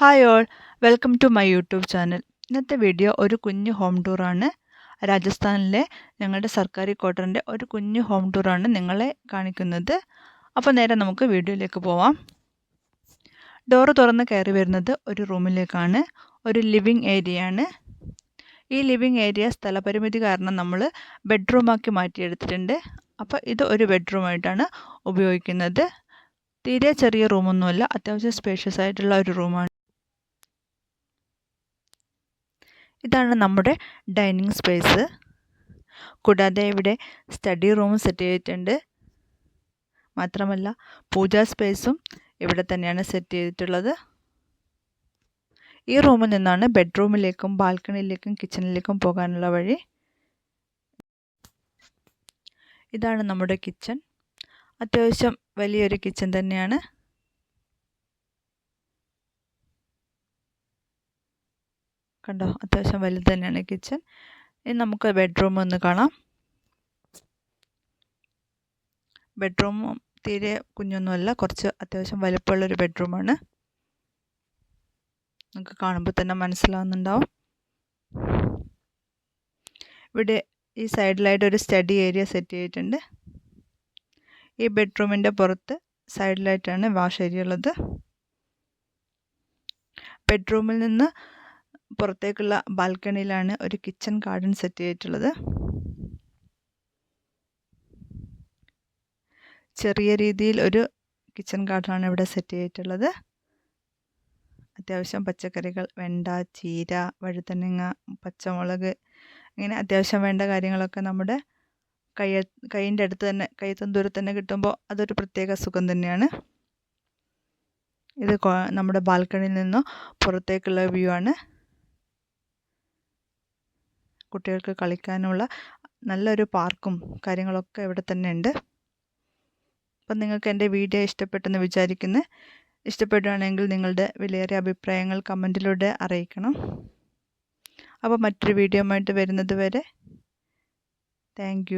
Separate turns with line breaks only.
Hi all welcome to my YouTube channel ഇന്നത്തെ video ഒരു കുഞ്ഞു ഹോം ടൂറാണ് രാജസ്ഥാനിലെ ഞങ്ങളുടെ സർക്കാർ ക്വാർട്ടറിന്റെ ഒരു കുഞ്ഞു ഹോം ടൂറാണ് നിങ്ങളെ കാണിക്കുന്നത്. അപ്പോൾ നേരെ നമുക്ക് വീഡിയോയിലേക്ക് പോവാം. ഡോറ് തുറന്ന് കയറി വരുന്നത് ഒരു റൂമിലേക്കാണ് ഒരു ലിവിങ് ഏരിയയാണ് ഈ ലിവിങ് ഏരിയ സ്ഥലപരിമിതി കാരണം നമ്മൾ ബെഡ്റൂമാക്കി മാറ്റിയെടുത്തിട്ടുണ്ട്. അപ്പോൾ ഇത് ഒരു ബെഡ്റൂമായിട്ടാണ് ഉപയോഗിക്കുന്നത്. തീരെ ചെറിയ റൂമൊന്നുമല്ല അത്യാവശ്യം സ്പേഷ്യസ് ആയിട്ടുള്ള ഒരു റൂമാണ് ഇതാണ് നമ്മുടെ ഡൈനിങ് സ്പേസ്. കൂടാതെ ഇവിടെ സ്റ്റഡി റൂം സെറ്റ് ചെയ്തിട്ടുണ്ട്. മാത്രമല്ല പൂജാ സ്പേസും ഇവിടെ തന്നെയാണ് സെറ്റ് ചെയ്തിട്ടുള്ളത്. ഈ റൂമിൽ നിന്നാണ് ബെഡ്റൂമിലേക്കും ബാൽക്കണിയിലേക്കും കിച്ചണിലേക്കും പോകാനുള്ള വഴി. ഇതാണ് നമ്മുടെ കിച്ചൺ. അത്യാവശ്യം വലിയൊരു കിച്ചൺ തന്നെയാണ്. കണ്ടോ? അത്യാവശ്യം വലുത് തന്നെയാണ് കിച്ചൺ ഇനി നമുക്ക് ബെഡ്റൂം ഒന്ന് കാണാം. ബെഡ്റൂം തീരെ കുഞ്ഞൊന്നുമല്ല കുറച്ച് അത്യാവശ്യം വലുപ്പമുള്ളൊരു ബെഡ്റൂമാണ് നമുക്ക് കാണുമ്പോൾ തന്നെ മനസ്സിലാവുന്നുണ്ടാവും. ഇവിടെ ഈ സൈഡിലായിട്ട് ഒരു സ്റ്റഡി ഏരിയ സെറ്റ് ചെയ്തിട്ടുണ്ട്. ഈ ബെഡ്റൂമിന്റെ പുറത്ത് സൈഡിലായിട്ടാണ് വാഷ് ഏരിയ ഉള്ളത്. ബെഡ്റൂമിൽ നിന്ന് പുറത്തേക്കുള്ള ബാൽക്കണിയിലാണ് ഒരു കിച്ചൺ ഗാർഡൻ സെറ്റ് ചെയ്തിട്ടുള്ളത്. ചെറിയ രീതിയിൽ ഒരു കിച്ചൺ ഗാർഡനാണ് ഇവിടെ സെറ്റ് ചെയ്തിട്ടുള്ളത്. അത്യാവശ്യം പച്ചക്കറികൾ വെണ്ട ചീര വഴുതനങ്ങ പച്ചമുളക് അങ്ങനെ അത്യാവശ്യം വേണ്ട കാര്യങ്ങളൊക്കെ നമ്മുടെ കൈ കൈയിന്റെ അടുത്ത് തന്നെ കൈത്തും ദൂരത്ത് തന്നെ കിട്ടുമ്പോൾ അതൊരു പ്രത്യേക സുഖം തന്നെയാണ്. ഇത് നമ്മുടെ ബാൽക്കണിയിൽ നിന്നും പുറത്തേക്കുള്ള വ്യൂ ആണ്. കുട്ടികൾക്ക് കളിക്കാനുള്ള നല്ലൊരു പാർക്കും കാര്യങ്ങളൊക്കെ ഇവിടെ തന്നെ ഉണ്ട് അപ്പം നിങ്ങൾക്ക് എന്റെ വീഡിയോ ഇഷ്ടപ്പെട്ടെന്ന് വിചാരിക്കുന്നു. ഇഷ്ടപ്പെടുകയാണെങ്കിൽ നിങ്ങളുടെ വിലയേറിയ അഭിപ്രായങ്ങൾ കമന്റിലൂടെ അറിയിക്കണം. അപ്പോൾ മറ്റൊരു വീഡിയോ ആയിട്ട് വരുന്നത് വരെ താങ്ക്